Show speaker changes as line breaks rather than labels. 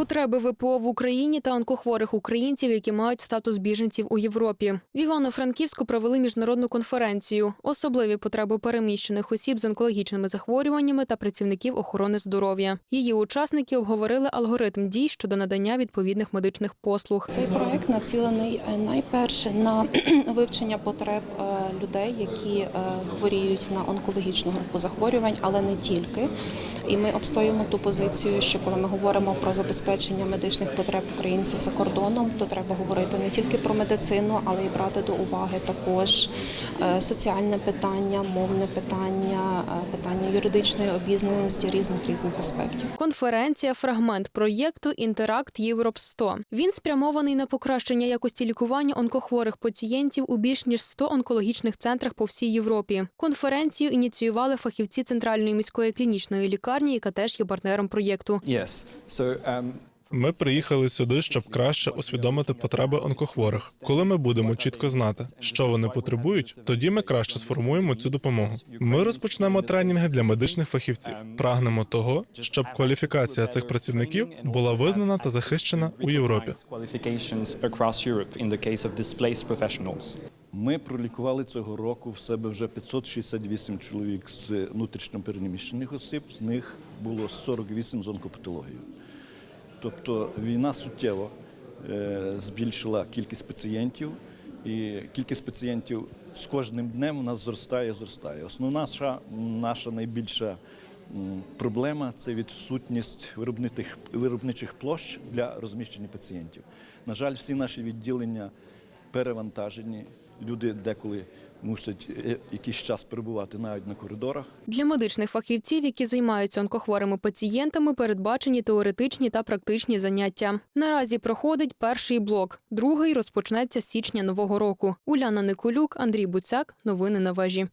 Потреби ВПО в Україні та онкохворих українців, які мають статус біженців у Європі. В Івано-Франківську провели міжнародну конференцію. Особливі потреби переміщених осіб з онкологічними захворюваннями та працівників охорони здоров'я. Її учасники обговорили алгоритм дій щодо надання відповідних медичних послуг.
Цей проект націлений е, найперше на вивчення потреб е, людей, які е, хворіють на онкологічну групу захворювань, але не тільки. І ми обстоюємо ту позицію, що коли ми говоримо про забезпечення медичних потреб українців за кордоном, то треба говорити не тільки про медицину, але й брати до уваги також е, соціальне питання, мовне питання, е, питання юридичної обізнаності різних різних аспектів.
Конференція фрагмент проєкту Інтеракт Європ 100 Він спрямований на покращення якості лікування онкохворих пацієнтів у більш ніж 100 онкологічних центрах по всій Європі. Конференцію ініціювали фахівці центральної міської клінічної лікарні, яка теж є партнером проєкту.
Yes. So um,
Ми приїхали сюди, щоб краще усвідомити потреби онкохворих. Коли ми будемо чітко знати, що вони потребують, тоді ми краще сформуємо цю допомогу. Ми розпочнемо тренінги для медичних фахівців. Прагнемо того, щоб кваліфікація цих працівників була визнана та захищена у Європі.
Ми пролікували цього року в себе вже 568 чоловік з внутрішньо переміщених осіб, з них було 48 з онкопатологією. Тобто війна суттєво е, збільшила кількість пацієнтів, і кількість пацієнтів з кожним днем у нас зростає, зростає. Основна наша, наша найбільша проблема це відсутність виробничих, виробничих площ для розміщення пацієнтів. На жаль, всі наші відділення перевантажені. Люди деколи мусять е, якийсь час перебувати навіть на коридорах.
Для медичних фахівців, які займаються онкохворими пацієнтами, передбачені теоретичні та практичні заняття. Наразі проходить перший блок, другий розпочнеться січня нового року. Уляна Николюк, Андрій Буцяк. Новини на вежі.